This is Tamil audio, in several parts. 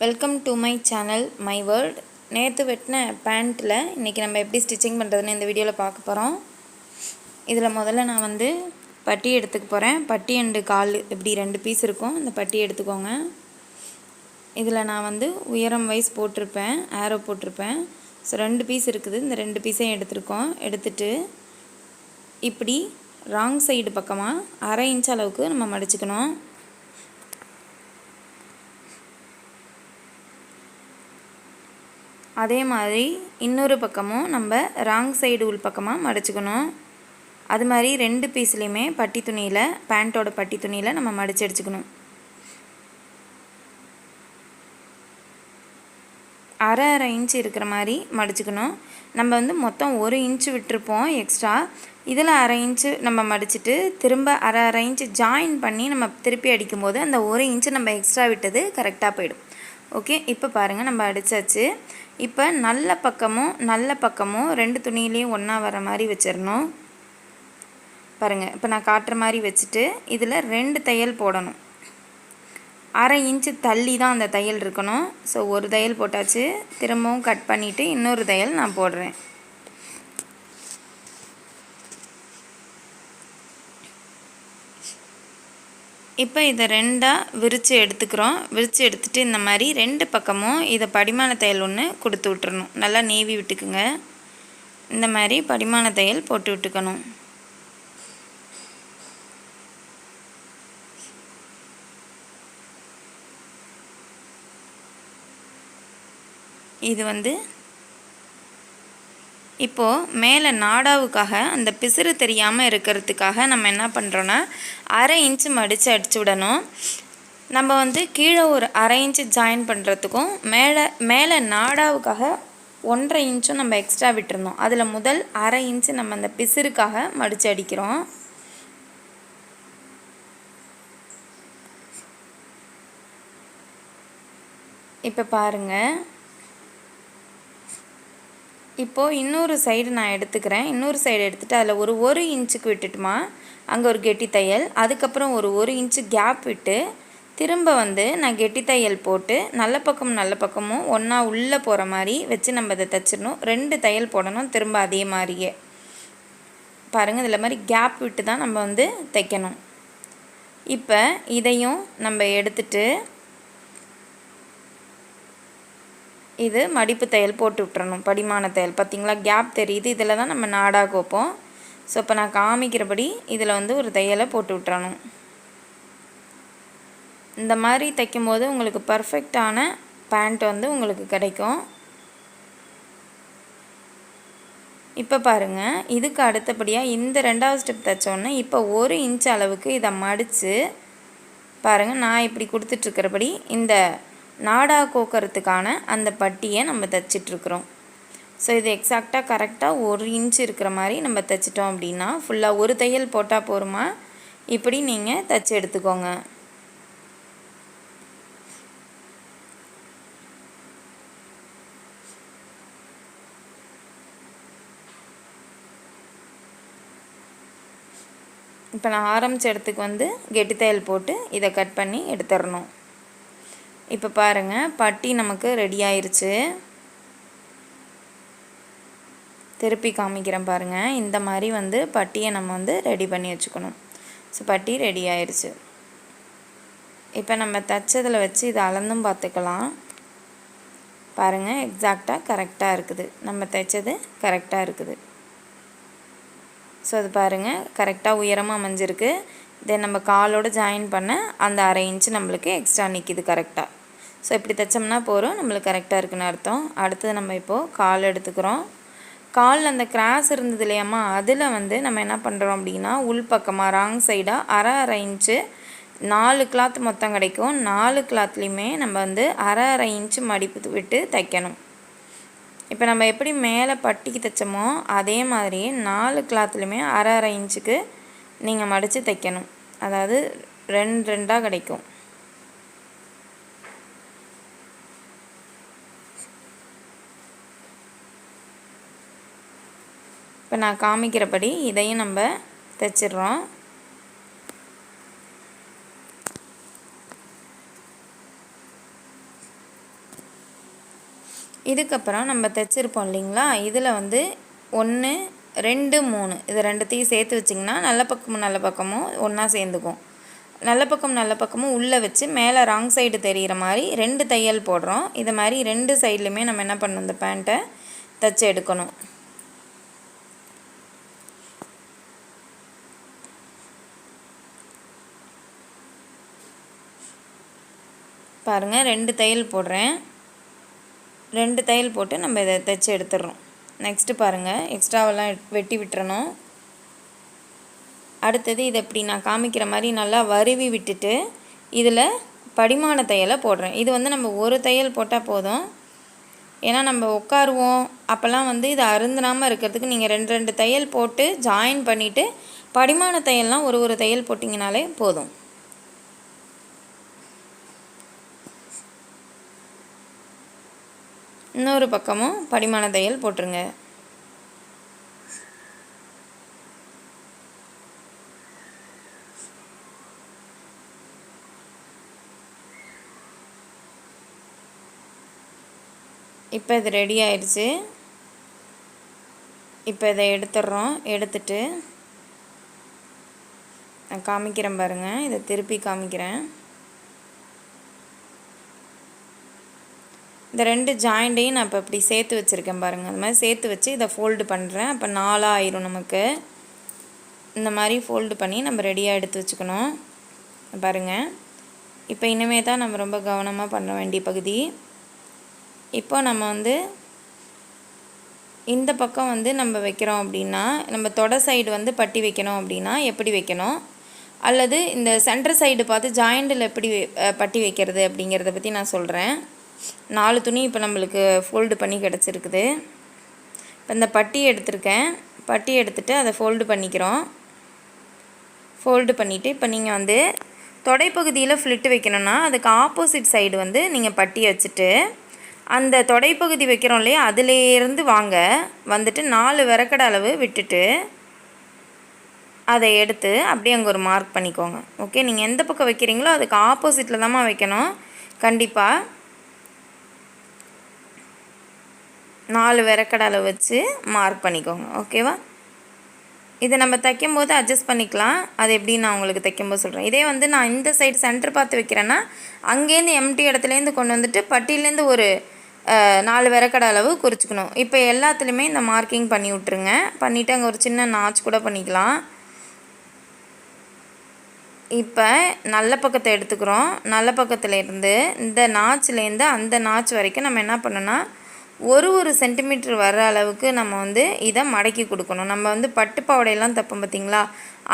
Welcome to my channel my world நேற்று வெட்டின பேண்ட்டில் இன்றைக்கி நம்ம எப்படி ஸ்டிச்சிங் பண்ணுறதுன்னு இந்த வீடியோவில் பார்க்க போகிறோம் இதில் முதல்ல நான் வந்து பட்டி எடுத்துக்க போகிறேன் பட்டி அண்டு கால் இப்படி ரெண்டு பீஸ் இருக்கும். இந்த பட்டி எடுத்துக்கோங்க. இதில் நான் வந்து உயரம் வைஸ் போட்டிருப்பேன். ஆரோ போட்டிருப்பேன். ஸோ ரெண்டு பீஸ் இருக்குது. இந்த ரெண்டு பீஸையும் எடுத்திருக்கோம். எடுத்துட்டு இப்படி ராங் சைடு பக்கமாக அரை இன்ச் அளவுக்கு நம்ம மடிச்சுக்கணும். அதே மாதிரி இன்னொரு பக்கமும் நம்ம ராங் சைடு உள் பக்கமாக மடிச்சுக்கணும். அது மாதிரி ரெண்டு பீஸ்லேயுமே பட்டி துணியில் பேண்ட்டோட பட்டி துணியில் நம்ம மடிச்சு அடிச்சுக்கணும். அரை அரை இன்ச் இருக்கிற மாதிரி மடிச்சுக்கணும். நம்ம வந்து மொத்தம் ஒரு இன்ச்சு விட்டுருப்போம் எக்ஸ்ட்ரா இதில் அரை இன்ச்சு நம்ம மடிச்சுட்டு திரும்ப அரை அரை இன்ச்சு ஜாயின் பண்ணி நம்ம திருப்பி அடிக்கும்போது அந்த ஒரு இன்ச்சு நம்ம எக்ஸ்ட்ரா விட்டது கரெக்டாக போயிடும். ஓகே இப்போ பாருங்கள் நம்ம அடித்தாச்சு இப்போ நல்ல பக்கமும் நல்ல பக்கமும் ரெண்டு துணியிலையும் ஒன்றா வர மாதிரி வச்சிடணும். பாருங்கள் இப்போ நான் காட்டுற மாதிரி வச்சுட்டு இதில் ரெண்டு தையல் போடணும். அரை இன்ச்சு தள்ளி தான் அந்த தையல் இருக்கணும். ஸோ ஒரு தையல் போட்டாச்சு. திரும்பவும் கட் பண்ணிவிட்டு இன்னொரு தையல் நான் போடுறேன். இப்போ இதை ரெண்டாக விரித்து எடுத்துக்கிறோம். விரித்து எடுத்துகிட்டு இந்த மாதிரி ரெண்டு பக்கமும் இதை படிமான தையல் ஒன்று கொடுத்து விட்டுறணும். நல்லா நேவி விட்டுக்குங்க. இந்த மாதிரி படிமான தையல் போட்டு விட்டுக்கணும். இது வந்து இப்போது மேலே நாடாவுக்காக அந்த பிசுறு தெரியாமல் இருக்கிறதுக்காக நம்ம என்ன பண்ணுறோன்னா அரை இன்ச்சு மடித்து அடிச்சு விடணும். நம்ம வந்து கீழே ஒரு அரை இன்ச்சு ஜாயின் பண்ணுறதுக்கும் மேலே மேலே நாடாவுக்காக ஒன்றரை இன்ச்சும் நம்ம எக்ஸ்ட்ரா விட்டுருந்தோம் அதில் முதல் அரை இன்ச்சு நம்ம அந்த பிசுறுக்காக மடித்து அடிக்கிறோம். இப்போ பாருங்கள் இப்போது இன்னொரு சைடு நான் எடுத்துக்கிறேன். இன்னொரு சைடு எடுத்துகிட்டு அதில் ஒரு ஒரு இன்ச்சுக்கு விட்டுட்டுமா அங்கே ஒரு கெட்டி தையல். அதுக்கப்புறம் ஒரு ஒரு இன்ச்சு கேப் விட்டு திரும்ப வந்து நான் கெட்டி தையல் போட்டு நல்ல பக்கம் நல்ல பக்கமும் ஒன்றா உள்ளே போகிற மாதிரி வச்சு நம்ம இதை தைச்சிடணும். ரெண்டு தையல் போடணும் திரும்ப அதே மாதிரியே. பாருங்கள் இதில் மாதிரி கேப் விட்டு தான் நம்ம வந்து தைக்கணும். இப்போ இதையும் நம்ம எடுத்துகிட்டு இது மடிப்பு தையல் போட்டு விட்டுறணும் படிமான தையல். பார்த்திங்களா? கேப் தெரியுது. இதில் தான் நம்ம நாடாக கோப்போம் ஸோ இப்போ நான் காமிக்கிறபடி இதில் வந்து ஒரு தையலை போட்டு விட்டுறணும். இந்த மாதிரி தைக்கும்போது உங்களுக்கு பர்ஃபெக்டான பேண்ட் வந்து உங்களுக்கு கிடைக்கும். இப்போ பாருங்கள் இதுக்கு அடுத்தபடியாக இந்த ரெண்டாவது ஸ்டெப் தைச்சோன்னே இப்போ ஒரு இன்ச் அளவுக்கு இதை மடித்து பாருங்கள் நான் இப்படி கொடுத்துட்ருக்கிறபடி இந்த நாடா கோக்கறதுக்கான அந்த பட்டியை நம்ம தைச்சிட்ருக்குறோம். ஸோ இது எக்ஸாக்டாக கரெக்டாக ஒரு இன்ச் இருக்கிற மாதிரி நம்ம தைச்சிட்டோம் அப்படின்னா ஃபுல்லாக ஒரு தையல் போட்டால் போருமா? இப்படி நீங்கள் தைச்சி எடுத்துக்கோங்க. இப்போ நான் ஆரம்பித்த இடத்துக்கு வந்து கெட்டி தையல் போட்டு இதை கட் பண்ணி எடுத்துடணும். இப்போ பாருங்கள் பட்டி நமக்கு ரெடி ஆயிடுச்சு திருப்பி காமிக்கிறேன் பாருங்கள் இந்த மாதிரி வந்து பட்டியை நம்ம வந்து ரெடி பண்ணி வச்சுக்கணும். ஸோ பட்டி ரெடி ஆயிடுச்சு இப்போ நம்ம தைச்சதில் வச்சு இதை அளந்தும் பார்த்துக்கலாம். பாருங்கள் எக்ஸாக்டாக கரெக்டாக இருக்குது. நம்ம தைச்சது கரெக்டாக இருக்குது. ஸோ அது பாருங்கள் கரெக்டாக உயரமாக அமைஞ்சிருக்கு. தென் நம்ம காலோடு ஜாயின் பண்ண அந்த அரை இன்ச்சு நம்மளுக்கு எக்ஸ்ட்ரா நிற்கிது கரெக்டாக ஸோ இப்படி தைச்சோம்னா போகிறோம் நம்மளுக்கு கரெக்டாக இருக்குன்னு அர்த்தம். அடுத்தது நம்ம இப்போது கால் எடுத்துக்கிறோம். காலில் அந்த கிராஸ் இருந்தது இல்லையாம்மா? அதில் வந்து நம்ம என்ன பண்ணுறோம் அப்படின்னா உள் பக்கமாக ராங் சைடாக அரை அரை இன்ச்சு நாலு கிளாத் மொத்தம் கிடைக்கும். நாலு கிளாத்லேயுமே நம்ம வந்து அரை அரை இன்ச்சு மடிப்பு விட்டு தைக்கணும். இப்போ நம்ம எப்படி மேலே பட்டிக்கு தைச்சோமோ அதே மாதிரி நாலு கிளாத்லையுமே அரை அரை இன்ச்சுக்கு நீங்கள் மடித்து தைக்கணும். அதாவது ரெண்டு ரெண்டாக கிடைக்கும். இப்போ நான் காமிக்கிறபடி இதையும் நம்ம தைச்சிட்றோம். இதுக்கப்புறம் நம்ம தைச்சிருப்போம் இல்லைங்களா? இதில் வந்து ஒன்று ரெண்டு மூணு. இது ரெண்டுத்தையும் சேர்த்து வச்சிங்கன்னா நல்ல பக்கமும் நல்ல பக்கமும் ஒன்றா சேர்ந்துக்கும். நல்ல பக்கம் நல்ல பக்கமும் உள்ளே வச்சு மேலே ராங் சைடு தெரிகிற மாதிரி ரெண்டு தையல் போடுறோம். இது மாதிரி ரெண்டு சைட்லையுமே நம்ம என்ன பண்ணணும்? இந்த பேண்ட்டை தைச்சி எடுக்கணும். பாருங்கள் ரெண்டு தையல் போடுறேன். ரெண்டு தையல் போட்டு நம்ம இதை தைச்சி எடுத்துடுறோம். நெக்ஸ்ட்டு பாருங்கள் எக்ஸ்ட்ராவெல்லாம் வெட்டி விட்டுறணும். அடுத்தது இதை இப்படி நான் காமிக்கிற மாதிரி நல்லா வருவி விட்டுட்டு இதில் படிமான தையலை போடுறேன். இது வந்து நம்ம ஒரு தையல் போட்டால் போதும். ஏன்னா நம்ம உட்காருவோம். அப்போல்லாம் வந்து இது அருந்தினாமல் இருக்கிறதுக்கு நீங்கள் ரெண்டு ரெண்டு தையல் போட்டு ஜாயின் பண்ணிவிட்டு படிமான தையல்லாம் ஒரு ஒரு தையல் போட்டிங்கனாலே போதும். இன்னொரு பக்கமும் படிமான தையல் போட்டுருங்க. இப்போ இது ரெடி ஆயிடுச்சு. இப்போ இதை எடுத்துடுறோம் எடுத்துட்டு நான் காமிக்கிறேன் பாருங்கள் இதை திருப்பி காமிக்கிறேன். இந்த ரெண்டு ஜாயிண்ட்டையும் நான் இப்போ இப்படி சேர்த்து வச்சுருக்கேன் பாருங்கள் அந்த மாதிரி சேர்த்து வச்சு இதை ஃபோல்டு பண்ணுறேன் அப்போ நாலாக ஆயிரும் நமக்கு. இந்த மாதிரி ஃபோல்டு பண்ணி நம்ம ரெடியாக எடுத்து வச்சுக்கணும். பாருங்கள் இப்போ இனிமே தான் நம்ம ரொம்ப கவனமாக பண்ண வேண்டிய பகுதி. இப்போ நம்ம வந்து இந்த பக்கம் வந்து நம்ம வைக்கிறோம் அப்படின்னா நம்ம தொடை சைடு வந்து பட்டி வைக்கணும் அப்படின்னா எப்படி வைக்கணும்? அல்லது இந்த சென்டர் சைடு பார்த்து ஜாயிண்டில் எப்படி பட்டி வைக்கிறது அப்படிங்கிறத பற்றி நான் சொல்கிறேன் நாலு துணி இப்போ நம்மளுக்கு ஃபோல்டு பண்ணி கிடச்சிருக்குது. இப்போ இந்த பட்டி எடுத்திருக்கேன். பட்டி எடுத்துகிட்டு அதை ஃபோல்டு பண்ணிக்கிறோம். ஃபோல்டு பண்ணிவிட்டு இப்போ நீங்கள் வந்து தொடைப்பகுதியில் ஃப்ளிட்டு வைக்கணும்னா அதுக்கு ஆப்போசிட் சைடு வந்து நீங்கள் பட்டி வச்சுட்டு அந்த தொடைப்பகுதி வைக்கிறோம் இல்லையா அதுலேருந்து வாங்க. வந்துட்டு நாலு விறக்கடை அளவு விட்டுட்டு அதை எடுத்து அப்படியே அங்கே ஒரு மார்க் பண்ணிக்கோங்க. ஓகே நீங்கள் எந்த பக்கம் வைக்கிறீங்களோ அதுக்கு ஆப்போசிட்டில் தாம்மா வைக்கணும். கண்டிப்பாக நாலு விரக்கடலை வச்சு மார்க் பண்ணிக்கோங்க ஓகேவா இதை நம்ம தைக்கும்போது அட்ஜஸ்ட் பண்ணிக்கலாம். அது எப்படின்னு நான் உங்களுக்கு தைக்கும்போது சொல்கிறேன் இதே வந்து நான் இந்த சைடு சென்டர் பார்த்து வைக்கிறேன்னா அங்கேருந்து எம்டி இடத்துலேருந்து கொண்டு வந்துட்டு பட்டியிலேருந்து ஒரு நாலு விரக்கடை அளவு குறிச்சிக்கணும். இப்போ எல்லாத்துலேயுமே இந்த மார்க்கிங் பண்ணி விட்ருங்க பண்ணிவிட்டு அங்கே ஒரு சின்ன நாச் கூட பண்ணிக்கலாம். இப்போ நல்ல பக்கத்தை எடுத்துக்கிறோம். நல்ல பக்கத்துலேருந்து இந்த நாச்சிலேருந்து அந்த நாச் வரைக்கும் நம்ம என்ன பண்ணோன்னா ஒரு ஒரு சென்டிமீட்டர் வர்ற அளவுக்கு நம்ம வந்து இதை மடக்கி கொடுக்கணும். நம்ம வந்து பட்டு பாவடையெல்லாம் தப்போம் பார்த்திங்களா?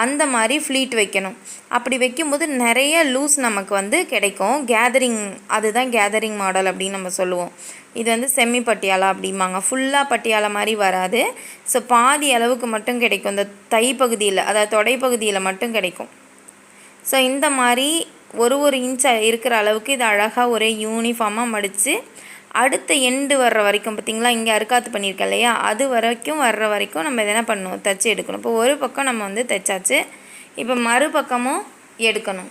அந்த மாதிரி ஃப்ளீட் வைக்கணும். அப்படி வைக்கும்போது நிறைய லூஸ் நமக்கு வந்து கிடைக்கும். கேதரிங் அதுதான் கேதரிங் மாடல் அப்படின்னு நம்ம சொல்லுவோம். இது வந்து செம்மி பட்டியாலா அப்படிம்பாங்க. ஃபுல்லாக பட்டியாலா மாதிரி வராது. ஸோ பாதி அளவுக்கு மட்டும் கிடைக்கும். இந்த தை பகுதியில் அதாவது தொடை பகுதியில் மட்டும் கிடைக்கும். ஸோ இந்த மாதிரி ஒரு ஒரு இன்ச் இருக்கிற அளவுக்கு இது அழகாக ஒரே யூனிஃபார்மாக மடித்து அடுத்த எண்டு வர்ற வரைக்கும் பார்த்திங்களா இங்கே அறுக்காத்து பண்ணியிருக்கேன் இல்லையா அது வரைக்கும் வர்ற வரைக்கும் நம்ம இதை என்ன பண்ணணும் தைச்சி எடுக்கணும். இப்போ ஒரு பக்கம் நம்ம வந்து தைச்சாச்சு இப்போ மறுபக்கமும் எடுக்கணும்.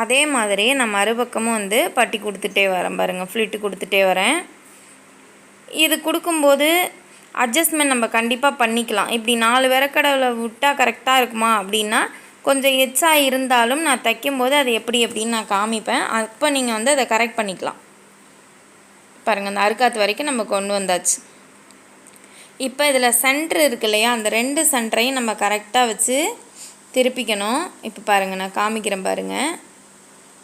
அதே மாதிரி நான் மறுபக்கமும் வந்து பட்டி கொடுத்துட்டே வரேன் பாருங்கள் ஃப்ளிட்டு கொடுத்துட்டே வரேன். இது கொடுக்கும்போது அட்ஜஸ்ட்மெண்ட் நம்ம கண்டிப்பாக பண்ணிக்கலாம். இப்படி நாலு விறக்கடவில் விட்டால் கரெக்டாக இருக்குமா அப்படின்னா கொஞ்சம் எச்சாக இருந்தாலும் நான் தைக்கும்போது அது எப்படி எப்படின்னு நான் காமிப்பேன். அப்போ நீங்கள் வந்து அதை கரெக்ட் பண்ணிக்கலாம். பாருங்கள் அந்த அறுக்காத்து வரைக்கும் நம்ம கொண்டு வந்தாச்சு. இப்போ இதில் சென்ட்ரு இருக்கு இல்லையா? அந்த ரெண்டு சென்டரையும் நம்ம கரெக்டாக வச்சு திருப்பிக்கணும். இப்போ பாருங்கள் நான் காமிக்கிறேன் பாருங்கள்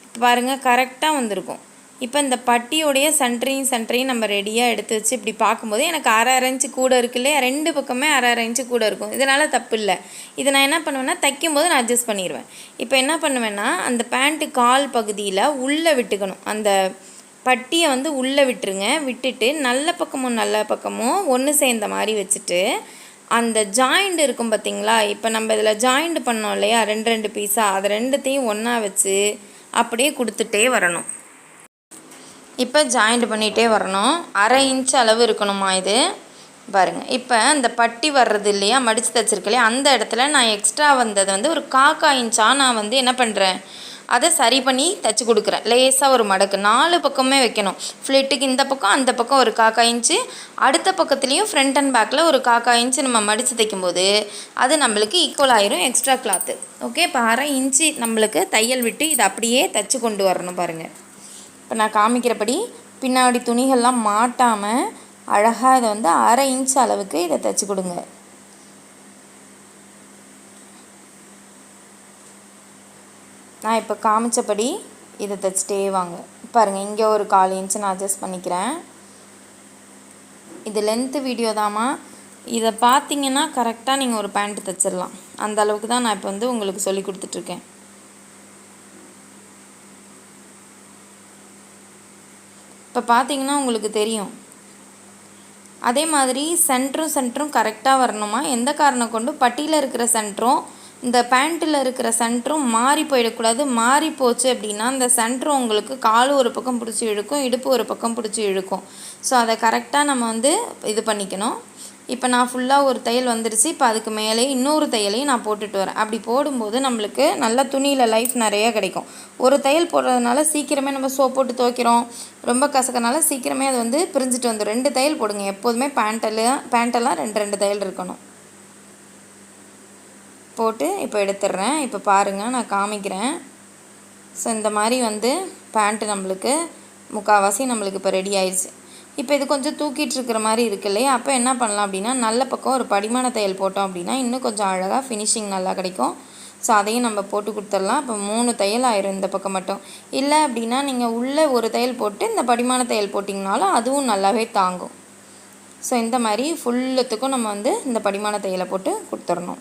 இப்போ பாருங்கள் கரெக்டாக வந்திருக்கும். இப்போ இந்த பட்டியோடைய சென்டரையும் சென்டரையும் நம்ம ரெடியாக எடுத்து வச்சு இப்படி பார்க்கும்போது எனக்கு அரை அரை இன்ச்சு கூட இருக்கு இல்லையா? ரெண்டு பக்கமே அரை அரை இன்ச்சு கூட இருக்கும். இதனால் தப்பு இல்லை. இதை நான் என்ன பண்ணுவேன்னா தைக்கும் போது நான் அட்ஜஸ்ட் பண்ணிடுவேன் இப்போ என்ன பண்ணுவேன்னா அந்த பேண்ட்டு கால் பகுதியில் உள்ளே விட்டுக்கணும். அந்த பட்டியை வந்து உள்ளே விட்டுருங்க. விட்டுட்டு நல்ல பக்கமும் நல்ல பக்கமும் ஒன்று சேர்ந்த மாதிரி வச்சுட்டு அந்த ஜாயிண்ட் இருக்கும் பார்த்தீங்களா இப்போ நம்ம இதில் ஜாயிண்ட் பண்ணோம் இல்லையா? ரெண்டு ரெண்டு பீஸாக அதை ரெண்டுத்தையும் ஒன்றா வச்சு அப்படியே கொடுத்துட்டே வரணும். இப்போ ஜாயிண்ட் பண்ணிகிட்டே வரணும். அரை இன்ச் அளவு இருக்கணுமா இது? பாருங்கள் இப்போ இந்த பட்டி வர்றது இல்லையா? மடித்து தைச்சிருக்கு இல்லையா? அந்த இடத்துல நான் எக்ஸ்ட்ரா வந்தது வந்து ஒரு காக்கா இன்ச்சாக நான் வந்து என்ன பண்ணுறேன் அதை சரி பண்ணி தைச்சி கொடுக்குறேன். லேசாக ஒரு மடக்கு. நாலு பக்கமே வைக்கணும். ஃப்ளிட்டுக்கு இந்த பக்கம் அந்த பக்கம் ஒரு காக்கா இன்ச்சு அடுத்த பக்கத்துலேயும் ஃப்ரண்ட் அண்ட் பேக்கில் ஒரு காக்கா இன்ச்சு நம்ம மடித்து தைக்கும்போது அது நம்மளுக்கு ஈக்குவல் ஆயிரும் எக்ஸ்ட்ரா கிளாத்து ஓகே இப்போ அரை இன்ச்சு நம்மளுக்கு தையல் விட்டு இதை அப்படியே தைச்சி கொண்டு வரணும் பாருங்கள் இப்போ நான் காமிக்கிறபடி பின்னாடி துணிகள்லாம் மாட்டாமல் அழகாக இதை வந்து அரை இன்ச் அளவுக்கு இதை தைச்சி கொடுங்க. நான் இப்போ காமிச்சபடி இதை தைச்சிட்டே வாங்க. பாருங்கள் இங்கே ஒரு கால் இன்ச்சு நான் அட்ஜஸ்ட் பண்ணிக்கிறேன். இது லென்த்து வீடியோ தாம்மா. இதை பார்த்தீங்கன்னா கரெக்டாக நீங்கள் ஒரு பேண்ட் தைச்சிடலாம் அந்த அளவுக்கு தான் நான் இப்போ வந்து உங்களுக்கு சொல்லி கொடுத்துட்ருக்கேன் இப்போ பார்த்தீங்கன்னா உங்களுக்கு தெரியும். அதே மாதிரி சென்டரும் சென்டரும் கரெக்டாக வரணுமா? எந்த காரணம் கொண்டு பட்டியில் இருக்கிற சென்டரும் இந்த பேண்ட்டில் இருக்கிற சென்டரும் மாறி போயிடக்கூடாது. மாறி போச்சு அப்படின்னா இந்த சென்டரும் உங்களுக்கு கால் ஒரு பக்கம் பிடிச்சி இழுக்கும் இடுப்பு ஒரு பக்கம் பிடிச்சி இழுக்கும். ஸோ அதை கரெக்டாக நம்ம வந்து இது பண்ணிக்கணும். இப்போ நான் ஃபுல்லாக ஒரு தையல் வந்துருச்சு. இப்போ அதுக்கு மேலே இன்னொரு தையலையும் நான் போட்டுட்டு வரேன். அப்படி போடும்போது நம்மளுக்கு நல்ல துணியில் லைஃப் நிறைய கிடைக்கும். ஒரு தையல் போடுறதுனால சீக்கிரமே நம்ம சோப் போட்டு துவைக்கிறோம். ரொம்ப கசக்கனால சீக்கிரமே அது வந்து பிரிஞ்சுட்டு வந்துடும் ரெண்டு தையல் போடுங்க. எப்போதுமே பேண்ட்டெல்லாம் பேண்ட்டெல்லாம் ரெண்டு ரெண்டு தையல் இருக்கணும். போட்டு இப்போ எடுத்துடுறேன். இப்போ பாருங்கள் நான் காமிக்கிறேன். ஸோ இந்த மாதிரி வந்து பேண்ட்டு நம்மளுக்கு முக்கால்வாசி நம்மளுக்கு இப்போ ரெடி ஆயிடுச்சு இப்போ இது கொஞ்சம் தூக்கிட்டு இருக்கிற மாதிரி இருக்கு இல்லையா? அப்போ என்ன பண்ணலாம் அப்படின்னா நல்ல பக்கம் ஒரு படிமான தையல் போட்டோம் அப்படின்னா இன்னும் கொஞ்சம் அழகாக ஃபினிஷிங் நல்லா கிடைக்கும். ஸோ அதையும் நம்ம போட்டு கொடுத்துடலாம். இப்போ மூணு தையல் ஆயிரும் இந்த பக்கம் மட்டும். இல்லை அப்படின்னா நீங்கள் உள்ளே ஒரு தையல் போட்டு இந்த படிமான தையல் போட்டிங்கனாலும் அதுவும் நல்லாவே தாங்கும். ஸோ இந்த மாதிரி ஃபுல்லத்துக்கும் நம்ம வந்து இந்த படிமான தையலை போட்டு கொடுத்துடணும்.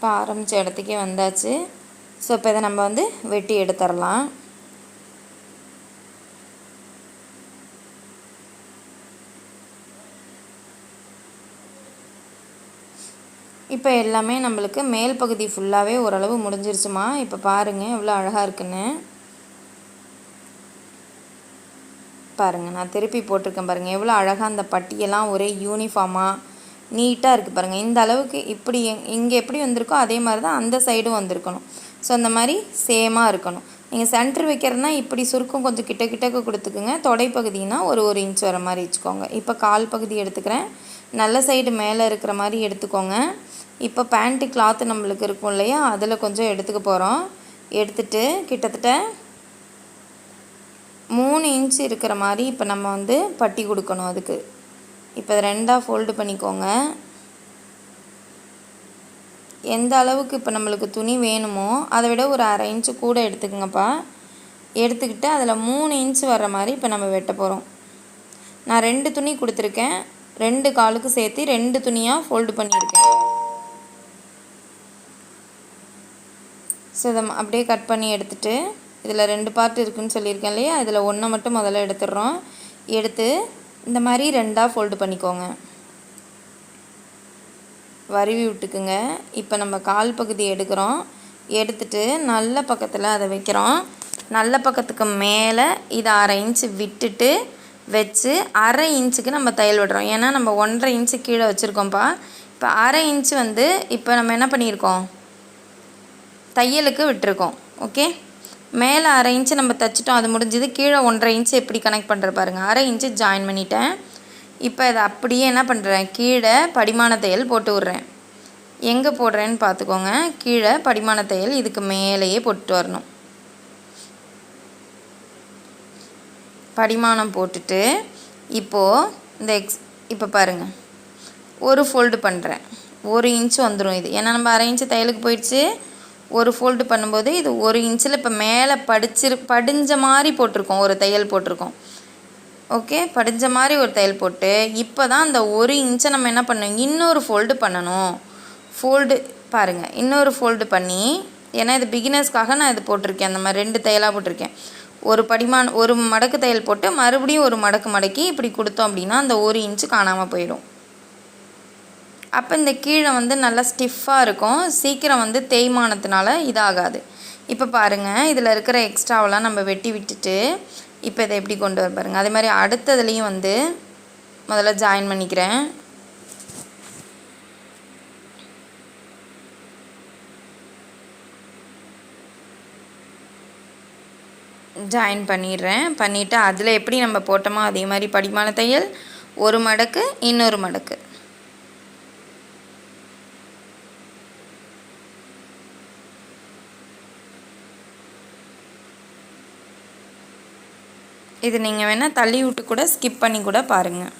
இப்போ ஆரம்பித்த இடத்துக்கே வந்தாச்சு. ஸோ இப்போ இதை நம்ம வந்து வெட்டி எடுத்துடலாம். இப்போ எல்லாமே நம்மளுக்கு மேல் பகுதி ஃபுல்லாகவே ஓரளவு முடிஞ்சிருச்சுமா? இப்போ பாருங்கள் எவ்வளோ அழகாக இருக்குன்னு. பாருங்கள் நான் திருப்பி போட்டிருக்கேன் பாருங்கள் எவ்வளோ அழகாக அந்த பட்டியெல்லாம் ஒரே யூனிஃபார்மாக நீட்டாக இருக்குது பாருங்கள் இந்த அளவுக்கு இப்படி இங்கே எப்படி வந்திருக்கோ அதே மாதிரி தான் அந்த சைடும் வந்திருக்கணும். ஸோ அந்த மாதிரி சேமாக இருக்கணும். நீங்கள் சென்டர் வைக்கிறதுனா இப்படி சுருக்கம் கொஞ்சம் கிட்ட கிட்டக்க கொடுத்துக்குங்க. தொடைப்பகுதினா ஒரு ஒரு இன்ச் வர மாதிரி வச்சுக்கோங்க. இப்போ கால் பகுதி எடுத்துக்கிறேன். நல்ல சைடு மேலே இருக்கிற மாதிரி எடுத்துக்கோங்க. இப்போ பேண்ட்டு கிளாத்து நம்மளுக்கு இருக்கும் இல்லையா? அதில் கொஞ்சம் எடுத்துக்க போகிறோம் எடுத்துட்டு கிட்டத்தட்ட மூணு இன்ச் இருக்கிற மாதிரி இப்போ நம்ம வந்து பட்டி கொடுக்கணும் அதுக்கு. இப்போ இதை ரெண்டாக ஃபோல்டு பண்ணிக்கோங்க. எந்த அளவுக்கு இப்போ நம்மளுக்கு துணி வேணுமோ அதை விட ஒரு அரை இன்ச்சு கூட எடுத்துக்கோங்கப்பா. எடுத்துக்கிட்டு அதில் மூணு இன்ச்சு வர்ற மாதிரி இப்போ நம்ம வெட்ட போகிறோம் நான் ரெண்டு துணி கொடுத்துருக்கேன். ரெண்டு காலுக்கு சேர்த்து ரெண்டு துணியாக ஃபோல்டு பண்ணியிருக்கேன். ஸோ இதை அப்படியே கட் பண்ணி எடுத்துகிட்டு இதில் ரெண்டு பார்ட் இருக்குதுன்னு சொல்லியிருக்கேன் இல்லையா? இதில் ஒன்றை மட்டும் முதல்ல எடுத்துடுறோம். எடுத்து இந்த மாதிரி ரெண்டாக ஃபோல்டு பண்ணிக்கோங்க. வருவி விட்டுக்குங்க. இப்போ நம்ம கால் பகுதி எடுக்கிறோம். எடுத்துட்டு நல்ல பக்கத்தில் அதை வைக்கிறோம். நல்ல பக்கத்துக்கு மேலே இதை அரை இன்ச்சு விட்டுட்டு வச்சு அரை இன்ச்சுக்கு நம்ம தையல் விடுறோம். ஏன்னா நம்ம ஒன்றரை இன்ச்சு கீழே வச்சுருக்கோம்ப்பா. இப்போ அரை இன்ச்சு வந்து இப்போ நம்ம என்ன பண்ணியிருக்கோம்? தையலுக்கு விட்டுருக்கோம். ஓகே மேலே அரை இன்ச்சு நம்ம தைச்சிட்டோம் அது முடிஞ்சது. கீழே ஒன்றரை இன்ச்சு எப்படி கனெக்ட் பண்ணுற பாருங்கள் அரை இன்ச்சு ஜாயின் பண்ணிட்டேன். இப்போ இதை அப்படியே என்ன பண்ணுறேன் கீழே படிமான தையல் போட்டு விட்றேன். எங்கே போடுறேன்னு பார்த்துக்கோங்க. கீழே படிமான தையல் இதுக்கு மேலேயே போட்டு வரணும். படிமானம் போட்டுட்டு இப்போது இந்த எக்ஸ் இப்போ பாருங்கள் ஒரு ஃபோல்டு பண்ணுறேன் ஒரு இன்ச்சு வந்துடும் இது. ஏன்னா நம்ம அரை இன்ச்சு தையலுக்கு போயிடுச்சு. ஒரு ஃபோல்டு பண்ணும்போது இது ஒரு இன்ச்சில் இப்போ மேலே படிச்சிரு படிஞ்ச மாதிரி போட்டிருக்கோம் ஒரு தையல் போட்டிருக்கோம். ஓகே? படிஞ்ச மாதிரி ஒரு தையல் போட்டு இப்போ தான் அந்த ஒரு இன்ச்சை நம்ம என்ன பண்ணணும்? இன்னொரு ஃபோல்டு பண்ணணும். ஃபோல்டு பாருங்கள் இன்னொரு ஃபோல்டு பண்ணி ஏன்னா இது பிகினர்ஸ்க்காக நான் இது போட்டிருக்கேன் அந்த மாதிரி ரெண்டு தையலாக போட்டிருக்கேன். ஒரு படிமான ஒரு மடக்கு தையல் போட்டு மறுபடியும் ஒரு மடக்கு மடக்கி இப்படி கொடுத்தோம் அப்படின்னா அந்த ஒரு இன்ச்சு காணாமல் போயிடும். அப்போ இந்த கீழே வந்து நல்லா ஸ்டிஃபாக இருக்கும். சீக்கிரம் வந்து தேய்மானத்தினால இதாகாது. இப்போ பாருங்கள் இதில் இருக்கிற எக்ஸ்ட்ராவெல்லாம் நம்ம வெட்டி விட்டுட்டு இப்போ இதை எப்படி கொண்டு வர பாருங்கள் அதே மாதிரி அடுத்ததுலேயும் வந்து முதல்ல ஜாயின் பண்ணிக்கிறேன். ஜாயின் பண்ணிடுறேன். பண்ணிவிட்டு அதில் எப்படி நம்ம போட்டோமோ அதே மாதிரி படிமான தையல் ஒரு மடக்கு இன்னொரு மடக்கு. இது நீங்கள் வேணால் தள்ளி விட்டு கூட ஸ்கிப் பண்ணி கூட பாருங்கள்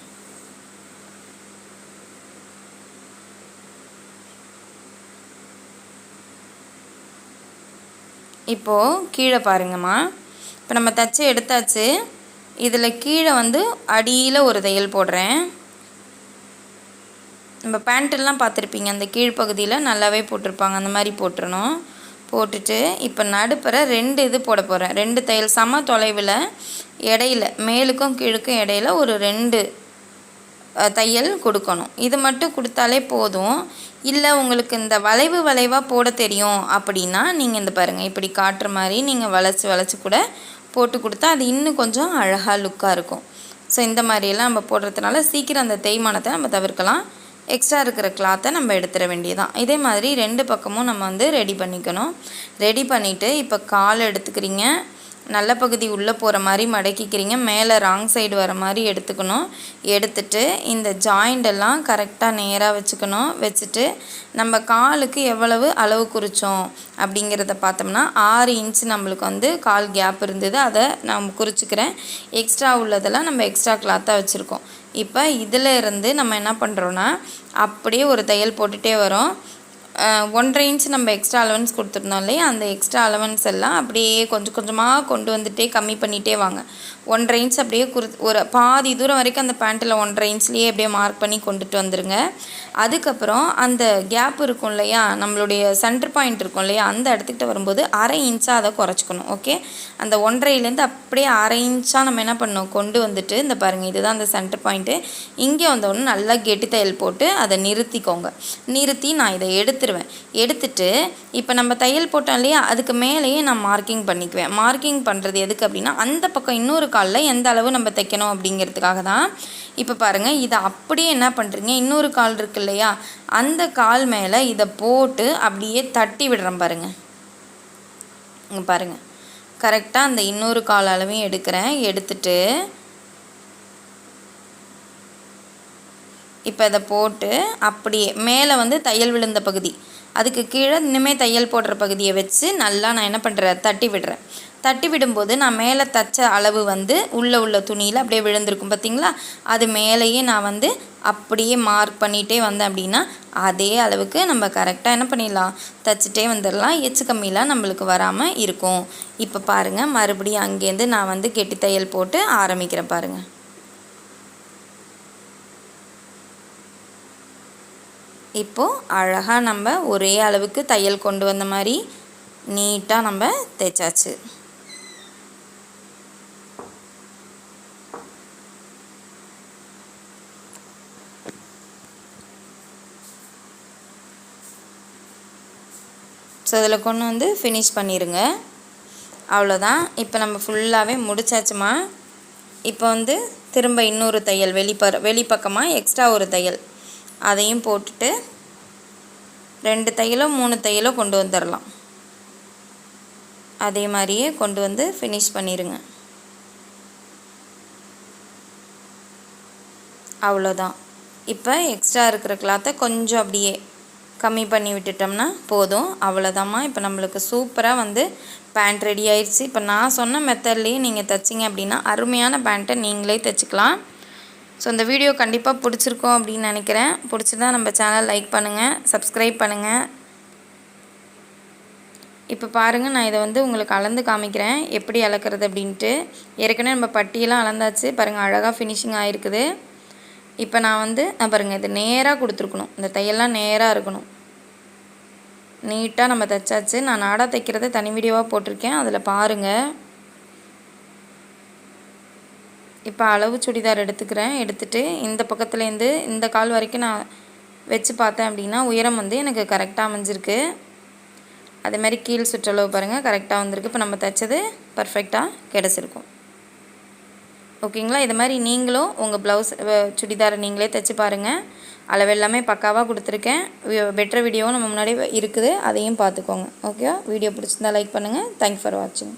இப்போது கீழே பாருங்கம்மா. இப்போ நம்ம தச்சு எடுத்தாச்சு. இதில் கீழே வந்து அடியில் ஒரு தையல் போடுறேன். நம்ம பேண்ட்டெல்லாம் பார்த்துருப்பீங்க. அந்த கீழ்ப்பகுதியில் நல்லாவே போட்டிருப்பாங்க. அந்த மாதிரி போட்டுருணும் போட்டுட்டு இப்போ நடுப்புற ரெண்டு இது போட போகிறேன் ரெண்டு தையல் சம தொலைவில் இடையில மேலுக்கும் கீழுக்கும் இடையில ஒரு ரெண்டு தையல் கொடுக்கணும். இது மட்டும் கொடுத்தாலே போதும். இல்லை உங்களுக்கு இந்த வளைவு வளைவாக போட தெரியும் அப்படின்னா நீங்கள் இந்த பாருங்கள் இப்படி காட்டுற மாதிரி நீங்கள் வளைச்சி வளைச்சி கூட போட்டு கொடுத்தா அது இன்னும் கொஞ்சம் அழகாக லுக்காக இருக்கும். ஸோ இந்த மாதிரியெல்லாம் நம்ம போடுறதுனால சீக்கிரம் அந்த தேய்மானத்தை நம்ம தவிர்க்கலாம். எக்ஸ்ட்ரா இருக்கிற கிளாத்தை நம்ம எடுத்துட வேண்டியதான் இதே மாதிரி ரெண்டு பக்கமும் நம்ம வந்து ரெடி பண்ணிக்கணும். ரெடி பண்ணிவிட்டு இப்போ கால் எடுத்துக்கிறீங்க. நல்ல பகுதி உள்ளே போகிற மாதிரி மடக்கிக்கிறீங்க. மேலே ராங் சைடு வர மாதிரி எடுத்துக்கணும். எடுத்துட்டு இந்த ஜாயிண்டெல்லாம் கரெக்டாக நேராக வச்சுக்கணும். வச்சுட்டு நம்ம காலுக்கு எவ்வளவு அளவு குறித்தோம் அப்படிங்கிறத பார்த்தோம்னா ஆறு இன்ச் நம்மளுக்கு வந்து கால் கேப் இருந்தது. அதை நான் குறிச்சிக்கிறேன். எக்ஸ்ட்ரா உள்ளதெல்லாம் நம்ம எக்ஸ்ட்ரா கிளாத்தாக வச்சுருக்கோம். இப்போ இதில் இருந்து நம்ம என்ன பண்ணுறோன்னா அப்படியே ஒரு தையல் போட்டுகிட்டே வரோம். ஒன்றரை இன்ச் நம்ம எக்ஸ்ட்ரா அலவன்ஸ் கொடுத்துருந்தோம் இல்லையா? அந்த எக்ஸ்ட்ரா அலவன்ஸ் எல்லாம் அப்படியே கொஞ்சம் கொஞ்சமாக கொண்டு வந்துட்டே கம்மி பண்ணிகிட்டே வாங்க. ஒன்றரை இன்ச் அப்படியே குறு ஒரு பாதி தூரம் வரைக்கும் அந்த பேண்ட்டில் ஒன்றரை இன்ச்லேயே அப்படியே மார்க் பண்ணி கொண்டுட்டு வந்துடுங்க அதுக்கப்புறம் அந்த கேப் இருக்கும் இல்லையா நம்மளுடைய சென்டர் பாயிண்ட் இருக்கும் இல்லையா அந்த இடத்துக்கிட்ட வரும்போது அரை இன்ச்சாக அதை குறைச்சிக்கணும் ஓகே அந்த ஒன்றரைலேருந்து அப்படியே அரை இன்ச்சாக நம்ம என்ன பண்ணணும் கொண்டு வந்துட்டு இந்த பாருங்கள் இதுதான் அந்த சென்டர் பாயிண்ட்டு இங்கே வந்தோடனே நல்லா கெட்டி தையல் போட்டு அதை நிறுத்திக்கோங்க. நிறுத்தி நான் இதை எடுத்துருவேன். எடுத்துட்டு இப்போ நம்ம தையல் போட்டோம் இல்லையா அதுக்கு மேலேயே நான் மார்க்கிங் பண்ணிக்குவேன். மார்க்கிங் பண்ணுறது எதுக்கு அப்படின்னா அந்த பக்கம் இன்னொரு காலில் எந்த அளவு நம்ம தைக்கணும் அப்படிங்கிறதுக்காக தான். இப்போ பாருங்கள் இதை அப்படியே என்ன பண்ணுறீங்க இன்னொரு கால் இருக்கு இல்லையா? அந்த கால் மேலே இதை போட்டு அப்படியே தட்டி விடுறேன் பாருங்கள் இங்கே பாருங்கள் கரெக்டாக அந்த இன்னொரு கால் அளவையும் எடுக்கிறேன். எடுத்துட்டு இப்போ இதை போட்டு அப்படியே மேலே வந்து தையல் விழுந்த பகுதி. அதுக்கு கீழே இன்னுமே தையல் போடுற பகுதியை வச்சு நல்லா நான் என்ன பண்ணுறேன் தட்டி விடுறேன். தட்டி விடும்போது நான் மேலே தைச்ச அளவு வந்து உள்ளே உள்ள துணியில் அப்படியே விழுந்திருக்கும் பார்த்தீங்களா? அது மேலேயே நான் வந்து அப்படியே மார்க் பண்ணிகிட்டே வந்தேன் அப்படின்னா அதே அளவுக்கு நம்ம கரெக்டாக என்ன பண்ணிடலாம்? தைச்சிட்டே வந்துடலாம். எச்சு கம்மியெலாம் நம்மளுக்கு வராமல் இருக்கும். இப்போ பாருங்கள் மறுபடியும் அங்கேருந்து நான் வந்து கெட்டி தையல் போட்டு ஆரம்பிக்கிறேன் பாருங்கள் இப்போது அழகாக நம்ம ஒரே அளவுக்கு தையல் கொண்டு வந்த மாதிரி நீட்டாக நம்ம தைச்சாச்சு. ஸோ அதில் கொண்டு வந்து ஃபினிஷ் பண்ணிடுங்க அவ்வளோதான் இப்போ நம்ம ஃபுல்லாகவே முடிச்சாச்சுமா? இப்போ வந்து திரும்ப இன்னொரு தையல் வெளிப்ப வெளிப்பக்கமாக எக்ஸ்ட்ரா ஒரு தையல். அதையும் போட்டுட்டு ரெண்டு தையலோ மூணு தையலோ கொண்டு வந்துடலாம் அதே மாதிரியே கொண்டு வந்து ஃபினிஷ் பண்ணிடுங்க அவ்வளோதான் இப்போ எக்ஸ்ட்ரா இருக்கிற கிளாத்தை கொஞ்சம் அப்படியே கம்மி பண்ணி விட்டுட்டோம்னா போதும். அவ்வளோதாம்மா இப்போ நம்மளுக்கு சூப்பராக வந்து பேண்ட் ரெடி ஆயிடுச்சு இப்போ நான் சொன்ன மெத்தட்லேயே நீங்கள் தைச்சிங்க அப்படின்னா அருமையான பேண்ட்டை நீங்களே தைச்சிக்கலாம். ஸோ இந்த வீடியோ கண்டிப்பாக பிடிச்சிருக்கோம் அப்படின்னு நினைக்கிறேன். பிடிச்சிருந்தா நம்ம சேனல் லைக் பண்ணுங்கள் சப்ஸ்கிரைப் பண்ணுங்கள் இப்போ பாருங்கள் நான் இதை வந்து உங்களுக்கு அளந்து காமிக்கிறேன். எப்படி அளக்கிறது அப்படின்ட்டு. ஏற்கனவே நம்ம பட்டியெல்லாம் அளந்தாச்சு. பாருங்கள் அழகாக ஃபினிஷிங் ஆகிருக்குது இப்போ நான் வந்து பாருங்கள் இது நேராக கொடுத்துருக்கணும். இந்த தையெல்லாம் நேராக இருக்கணும். நீட்டாக நம்ம தைச்சாச்சு. நான் நாடாக தைக்கிறத தனி வீடியோவாக போட்டிருக்கேன். அதில் பாருங்கள் இப்போ அளவு சுடிதார் எடுத்துக்கிறேன். எடுத்துகிட்டு இந்த பக்கத்துலேருந்து இந்த கால் வரைக்கும் நான் வச்சு பார்த்தேன் அப்படின்னா உயரம் வந்து எனக்கு கரெக்டாக அமைஞ்சிருக்கு. அதே மாதிரி கீழ் சுற்றளவு பாருங்கள் கரெக்டாக வந்திருக்கு. இப்போ நம்ம தைச்சது பர்ஃபெக்டாக கிடச்சிருக்கும். ஓகேங்களா? இது மாதிரி நீங்களும் உங்கள் ப்ளவுஸ் சுடிதாரை நீங்களே தைச்சி பாருங்கள் அளவு எல்லாமே பக்காவாக கொடுத்துருக்கேன். பெட்டர் வீடியோவும் நம்ம முன்னாடி இருக்குது அதையும் பார்த்துக்கோங்க. ஓகே வீடியோ பிடிச்சிருந்தா லைக் பண்ணுங்கள் தேங்க்ஸ் ஃபார் வாட்சிங்